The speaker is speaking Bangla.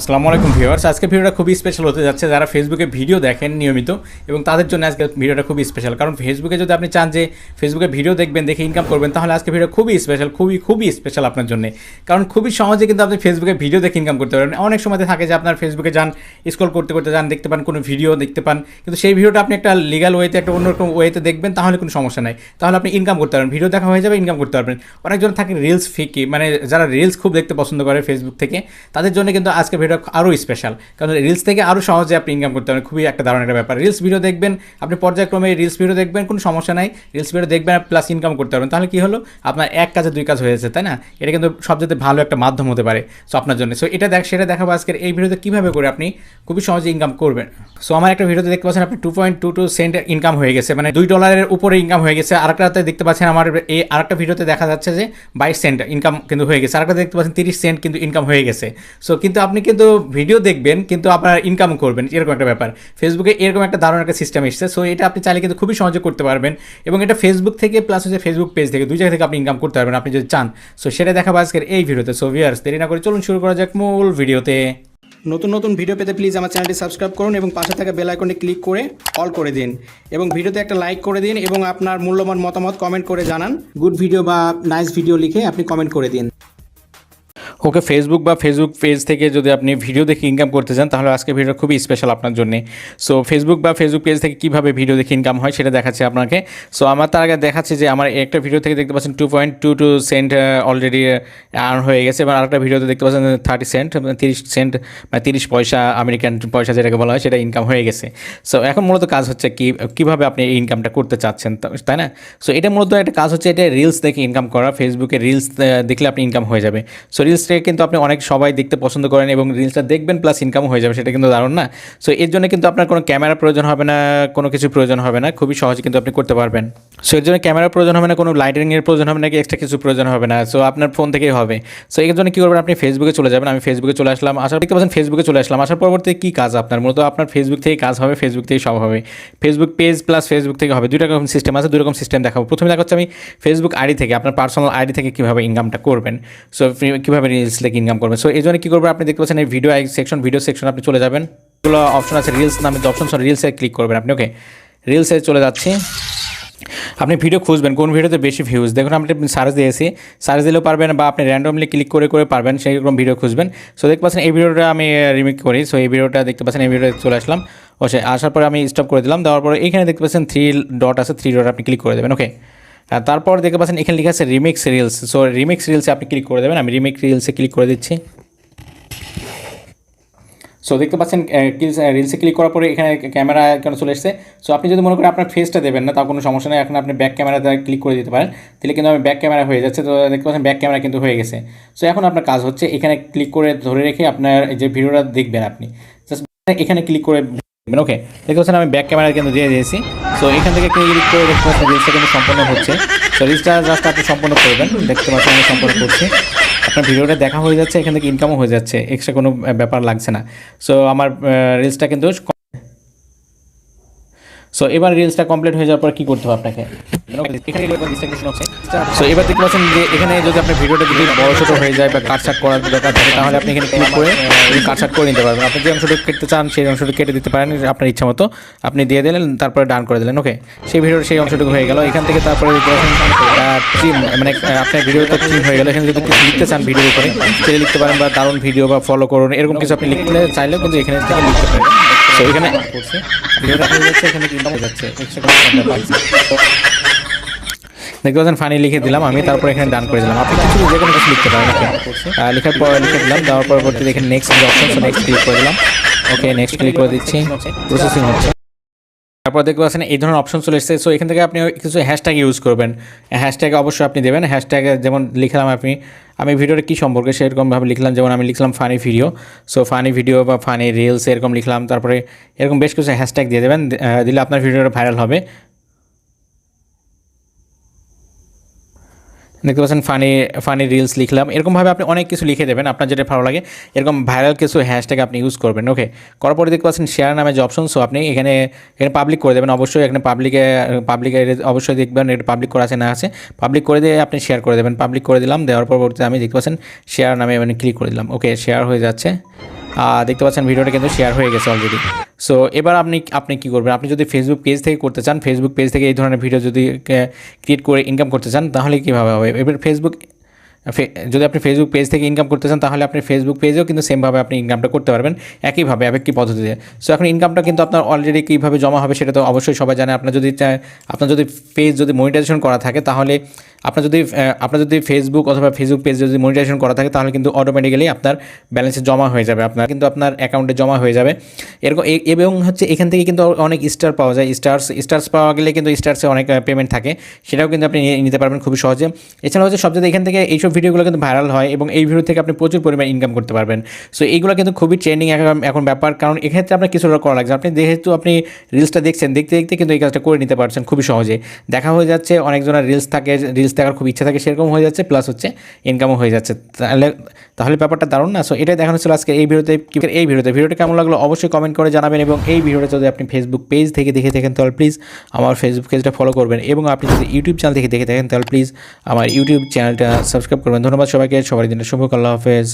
আসসালামু আলাইকুম ভিউয়ার্স। আজকে ভিডিওটা খুবই স্পেশাল হতে যাচ্ছে। যারা ফেসবুকে ভিডিও দেখেন নিয়মিত এবং তাদের জন্য আজকে ভিডিওটা খুবই স্পেশাল কারণ ফেসবুকে যদি আপনি চান যে ফেসবুকে ভিডিও দেখবেন, দেখে ইনকাম করবেন, তাহলে আজকে ভিডিও খুবই স্পেশাল খুবই খুবই স্পেশাল আপনার জন্য। কারণ খুবই সহজে কিন্তু আপনি ফেসবুকে ভিডিও দেখে ইনকাম করতে পারেন অনেক সময় থাকে যে আপনার ফেসবুকে যান স্ক্রল করতে করতে যান, দেখতে পান, কোনো ভিডিও দেখতে পান। কিন্তু সেই ভিডিওটা আপনি একটা লিগাল ওয়েতে একটা অন্যরকম ওয়েতে দেখবেন, তাহলে কোনো সমস্যা নাই। তাহলে আপনি ইনকাম করতে পারবেন। ভিডিও দেখা হয়ে যাবে ইনকাম করতে পারবেন। অনেকজন থাকে রিলস ফিকি মানে যারা রিলস খুব দেখতে পছন্দ করে ফেসবুক থেকে, তাদের জন্য কিন্তু আজকে ভিডিও আরও স্পেশাল কারণ রিলস থেকে আরও সহজে আপনি ইনকাম করতে পারেন। খুবই একটা দারুণ একটা ব্যাপার। রিলস ভিডিও দেখবেন, আপনি পর্যায়ক্রমে রিলস ভিডিও দেখবেন, কোনো সমস্যা নাই। রিলস ভিডিও দেখবেন প্লাস ইনকাম করতে পারবেন। তাহলে কি হলো? আপনার এক কাজে দুই কাজ হয়েছে তাই না? এটা কিন্তু সবচেয়ে ভালো একটা মাধ্যম হতে পারে সো আপনার জন্য। সো এটা দেখ, সেটা দেখাবো আজকের এই ভিডিওতে কীভাবে করে আপনি খুবই সহজে ইনকাম করবেন। সো আমার একটা ভিডিওতে দেখতে পাচ্ছেন, আপনি two point two two cent income হয়ে গেছে। মানে দুই ডলারের উপরে ইনকাম হয়ে গেছে। আরেকটাতে দেখতে পাচ্ছেন, আমার এই আরেকটা ভিডিওতে দেখা যাচ্ছে যে বাইশ সেন্ট ইনকাম কিন্তু হয়ে গেছে। আরেকটা দেখতে পাচ্ছেন, তিরিশ সেন্ট কিন্তু ইনকাম হয়ে গেছে। সো কিন্তু আপনি কিন্তু ভিডিও দেখবেন, কিন্তু আপনার ইনকাম করবেন, এরকম একটা ব্যাপার। ফেসবুকে এরকম একটা দারুণ একটা সিস্টেম এসেছে সো এটা আপনি চাইলে কিন্তু খুবই সহজে করতে পারবেন। এবং এটা ফেসবুক থেকে প্লাস হচ্ছে ফেসবুক পেজ থেকে, দুই জায়গা থেকে আপনি ইনকাম করতে পারবেন, আপনি যদি চান। সো সেটা দেখাবো আজকের এই ভিডিওতে। সো ভিয়ার্স দেরি না করে চলুন শুরু করা যাক মূল ভিডিওতে। নতুন নতুন ভিডিও পেতে প্লিজ আমার চ্যানেলটি সাবস্ক্রাইব করুন এবং পাশে থাকা বেল আইকনে ক্লিক করে অল করে দিন। এবং ভিডিওতে একটা লাইক করে দিন এবং আপনার মূল্যবান মতামত কমেন্ট করে জানান। গুড ভিডিও বা নাইস ভিডিও লিখে আপনি কমেন্ট করে দিন। ওকে ফেসবুক বা ফেসবুক পেজ থেকে যদি আপনি ভিডিও দেখে ইনকাম করতে চান, তাহলে আজকে ভিডিও খুবই স্পেশাল আপনার জন্য। সো ফেসবুক বা ফেসবুক পেজ থেকে কীভাবে ভিডিও দেখে ইনকাম হয় সেটা দেখাচ্ছে আপনাকে। সো আমার তার আগে দেখাচ্ছে যে আমার একটা ভিডিও থেকে দেখতে পাচ্ছেন two point two two cent already earn হয়ে গেছে। এবং আরেকটা ভিডিওতে দেখতে পাচ্ছেন থার্টি সেন্ট তিরিশ সেন্ট মানে তিরিশ পয়সা আমেরিকান পয়সা যেটাকে বলা হয়, সেটা ইনকাম হয়ে গেছে। সো এখন মূলত কাজ হচ্ছে কি, কীভাবে আপনি এই ইনকামটা করতে চাচ্ছেন তাই না? সো এটা মূলত একটা কাজ হচ্ছে এটা রিলস দেখে ইনকাম করা। ফেসবুকে রিলস দেখলে আপনি ইনকাম হয়ে যাবে। সো রিলসটাকে কিন্তু আপনি অনেক সবাই দেখতে পছন্দ করেন এবং রিলসটা দেখবেন প্লাস ইনকামও হয়ে যাবে, সেটা কিন্তু দারুণ না। সো এর জন্য কিন্তু আপনার কোনো ক্যামেরা প্রয়োজন হবে না, কোনো কিছু প্রয়োজন হবে না, খুবই সহজে কিন্তু আপনি করতে পারবেন। সো এর জন্য ক্যামেরার প্রয়োজন হবে না, কোনো লাইটিংয়ের প্রয়োজন হবে না, কি এক্সট্রা কিছু প্রয়োজন হবে না। সো আপনার ফোন থেকেই হবে। সো এর জন্য কী করবেন, আপনি ফেসবুকে চলে যাবেন, আমি ফেসবুকে চলে আসলাম আসার দেখতে পাচ্ছেন ফেসবুকে চলে আসলাম। আসার পরবর্তী কী কাজ আপনার? মূলত আপনার ফেসবুক থেকে কাজ হবে ফেসবুক থেকেই সব হবে। ফেসবুক পেজ প্লাস ফেসবুক থেকে হবে। দুই রকম সিস্টেম আছে, দুই রকম সিস্টেম দেখাবো। প্রথমে দেখাচ্ছে আমি ফেসবুক আইডি থেকে, আপনার পার্সোনাল আইডি থেকে কীভাবে ইনকামটা করবেন। সো কীভাবে রিলস থেকে ইনকাম করবেন। সো এই জন্য কী করবেন, আপনি দেখতে পাচ্ছেন এই ভিডিও সেকশন ভিডিও সেকশন আপনি চলে যাবেন। অপশন আছে রিলস নামে অপশন রিলসে ক্লিক করবেন আপনি ওকে রিলসে চলে যাচ্ছি। আপনি ভিডিও খুঁজবেন, কোন ভিডিওতে বেশি ভিউজ দেখুন আপনি সার্চ দিয়েছি। সার্চ দিলেও পারবেন বা আপনি র্যান্ডমলি ক্লিক করে করে পারবেন সেই রকম ভিডিও খুঁজবেন। সো দেখতে পাচ্ছেন, এই ভিডিওটা আমি রিমেক করি। সো এই ভিডিওটা দেখতে পাচ্ছেন, এই ভিডিওতে চলে আসলাম। ও সে আসার পরে আমি স্টপ করে দিলাম। দেওয়ার পরে এখানে দেখতে পাচ্ছেন থ্রি ডট আছে থ্রি ডট আপনি ক্লিক করে দেবেন। ওকে তারপর দেখতে পাচ্ছেন, এখানে লেখা আছে রিমিক্স রিলস সো রিমিক্স রিলসে আপনি ক্লিক করে দেবেন। আমি রিমিক্স রিলসে ক্লিক করে দিচ্ছি। সো দেখতে পাচ্ছেন রিলসে ক্লিক করার পরে এখানে ক্যামেরা কেন চলে এসেছে? সো আপনি যদি মনে করেন আপনার ফেসটা দেবেন না তার কোনো সমস্যা নেই। এখন আপনি ব্যাক ক্যামেরা দ্বারা ক্লিক করে দিতে পারেন। তাহলে কিন্তু আমি ব্যাক ক্যামেরা হয়ে যাচ্ছে। তো দেখতে পাচ্ছেন ব্যাক ক্যামেরা কিন্তু হয়ে গেছে। সো এখন আপনার কাজ হচ্ছে এখানে ক্লিক করে ধরে রেখে আপনার যে ভিডিওটা দেখবেন আপনি। জাস্ট এখানে ক্লিক করে দেখবেন ওকে দেখতে পাচ্ছেন, আমি ব্যাক ক্যামেরা কিন্তু দিয়ে দিয়েছি। সো এখান থেকে ক্লিক করে দেখতে পাচ্ছেন রিলসটা কিন্তু সম্পূর্ণ হচ্ছে। সো রিলসটা জাস্ট আপনি সম্পূর্ণ করবেন। দেখতে পাচ্ছেন, আমি সম্পূর্ণ করছি। আপনার ভিডিওটা দেখা হয়ে যাচ্ছে, এখান থেকে ইনকামও হয়ে যাচ্ছে এক্সট্রা কোনো ব্যাপার লাগছে না। সো আমার রিলসটা কিন্তু সো এবার রিলসটা কমপ্লিট হয়ে যাওয়ার পর কি করতে হবে আপনাকে? সো এবার দেখতে পাচ্ছেন যে এখানে যদি আপনার ভিডিওটা যদি বড় ছোটো হয়ে যায় বা কাটছাট করার দরকার থাকে, তাহলে আপনি এখানে ক্লিক করে কাটছাট করে নিতে পারবেন। আপনি যে অংশটুকু কেটে চান, সেই অংশটুকু কেটে দিতে পারেন, আপনার ইচ্ছা মতো। আপনি দিয়ে দিলেন, তারপরে ডান করে দিলেন ওকে সেই ভিডিওর সেই অংশটুকু হয়ে গেল। এখান থেকে তারপরে মানে আপনার ভিডিওটা ট্রিম হয়ে গেল। এখানে যদি কিছু লিখতে চান ভিডিওর উপরে, সেটা লিখতে পারেন বা দারুণ ভিডিও বা ফলো করুন, এরকম কিছু আপনি লিখতে চাইলেও কিন্তু এখানে থেকে লিখতে পারেন। এখানে এখানে যাচ্ছে ফানি লিখে দিলাম আমি, তারপর এখানে ডান করে দিলাম। আপনি কিছু যে কোনো কিছু লিখতে পারেন লেখার পর লিখে দিলাম, দেওয়ার পরবর্তীতে এখানে নেক্সট অপশন নেক্সট ক্লিক করে দিলাম। ওকে নেক্সট ক্লিক করে দিচ্ছি। প্রসেসিং হচ্ছে। তারপর দেখতে পাচ্ছেন এই ধরনের অপশন চলে এসেছে। সো এখান থেকে আপনি কিছু হ্যাশট্যাগ ইউজ করবেন। হ্যাশট্যাগ অবশ্যই আপনি দেবেন। হ্যাশট্যাগে যেমন লিখলাম আপনি, আমি ভিডিওর কী সম্পর্কে সেরকমভাবে লিখলাম, যেমন আমি লিখলাম funny video so funny video বা ফানি রিলস এরকম লিখলাম। তারপরে এরকম বেশ কিছু হ্যাশট্যাগ দিয়ে দেবেন। দিলে আপনার ভিডিওটা ভাইরাল হবে। দেখতে পাচ্ছেন ফানি ফানি রিলস লিখলাম। এরকমভাবে আপনি অনেক কিছু লিখে দেবেন, আপনার যেটা ভালো লাগে। এরকম ভাইরাল কিছু হ্যাশট্যাগ আপনি ইউজ করবেন ওকে করার পরে দেখতে পাচ্ছেন শেয়ার নামে যে অপশন সো আপনি এখানে এখানে পাবলিক করে দেবেন। অবশ্যই এখানে পাবলিকে পাবলিকে অবশ্যই দেখবেন এটা পাবলিক করা আছে না আছে। পাবলিক করে দিয়ে আপনি শেয়ার করে দেবেন। পাবলিক করে দিলাম, দেওয়ার পরবর্তীতে আমি দেখতে পাচ্ছেন শেয়ার নামে মানে ক্লিক করে দিলাম। ওকে শেয়ার হয়ে যাচ্ছে। দেখতে পাচ্ছেন ভিডিওটা কিন্তু শেয়ার হয়ে গেছে অলরেডি সো এবার আপনি আপনি কী করবেন? আপনি যদি ফেসবুক পেজ থেকে করতে চান ফেসবুক পেজ থেকে এই ধরনের ভিডিও যদি ক্রিয়েট করে ইনকাম করতে চান, তাহলে কীভাবে হবে? এবার ফেসবুক যদি আপনি ফেসবুক পেজ থেকে ইনকাম করতে চান, তাহলে আপনি ফেসবুক পেজেও কিন্তু সেমভাবে আপনি ইনকামটা করতে পারবেন, একইভাবে একই পদ্ধতিতে। সো এখন ইনকামটা কিন্তু আপনার অলরেডি কীভাবে জমা হবে সেটা তো অবশ্যই সবাই জানে। আপনার যদি আপনার যদি পেজ যদি মনিটাইজেশন করা থাকে, তাহলে আপনার যদি আপনার যদি ফেসবুক অথবা ফেসবুক পেজ যদি মনিটাইজেশন করা থাকে, তাহলে কিন্তু অটোমেটিক্যালি আপনার ব্যালেন্সে জমা হয়ে যাবে। আপনার কিন্তু আপনার অ্যাকাউন্টে জমা হয়ে যাবে। এরকম এবং হচ্ছে এখান থেকে কিন্তু অনেক স্টার পাওয়া যায়। স্টার্স স্টার্স পাওয়া গেলে কিন্তু স্টার্সে অনেক পেমেন্ট থাকে। সেটাও কিন্তু আপনি নিতে পারবেন খুবই সহজে। এছাড়া হচ্ছে সবচেয়ে এখান থেকে এইসব ভিডিওগুলো কিন্তু ভাইরাল হয় এবং এই ভিডিও থেকে আপনি প্রচুর পরিমাণ ইনকাম করতে পারবেন। সো এইগুলো কিন্তু খুবই ট্রেন্ডিং এখন ব্যাপার। কারণ এক্ষেত্রে আপনার কিছু করা লাগছে। আপনি যেহেতু আপনি রিলসটা দেখছেন, দেখতে দেখতে কিন্তু এই কাজটা করে নিতে পারছেন খুবই সহজে। দেখা হয়ে যাচ্ছে, অনেকজনের রিলস থাকে রিলস দেখার খুব ইচ্ছা থাকে, সেরকম হয়ে যাচ্ছে প্লাস হচ্ছে ইনকামও হয়ে যাচ্ছে। তাহলে তাহলে ব্যাপারটা দারুণ না? সো এটাই দেখানো ছিল আজকে এই ভিডিওতে এই ভিডিওতে। ভিডিওটা কেমন লাগল অবশ্যই কমেন্ট করে জানাবেন এবং এই ভিডিওটা যদি আপনি ফেসবুক পেজ থেকে দেখে থাকেন, তাহলে প্লিজ আমার ফেসবুক পেজটা ফলো করবেন এবং আপনি যদি ইউটিউব চ্যানেল থেকে দেখে থাকেন, তাহলে প্লিজ আমার ইউটিউব চ্যানেলটা সাবস্ক্রাইব করবেন। ধন্যবাদ সবাইকে। সবার দিনের শুভ আল্লাহ হাফেজ।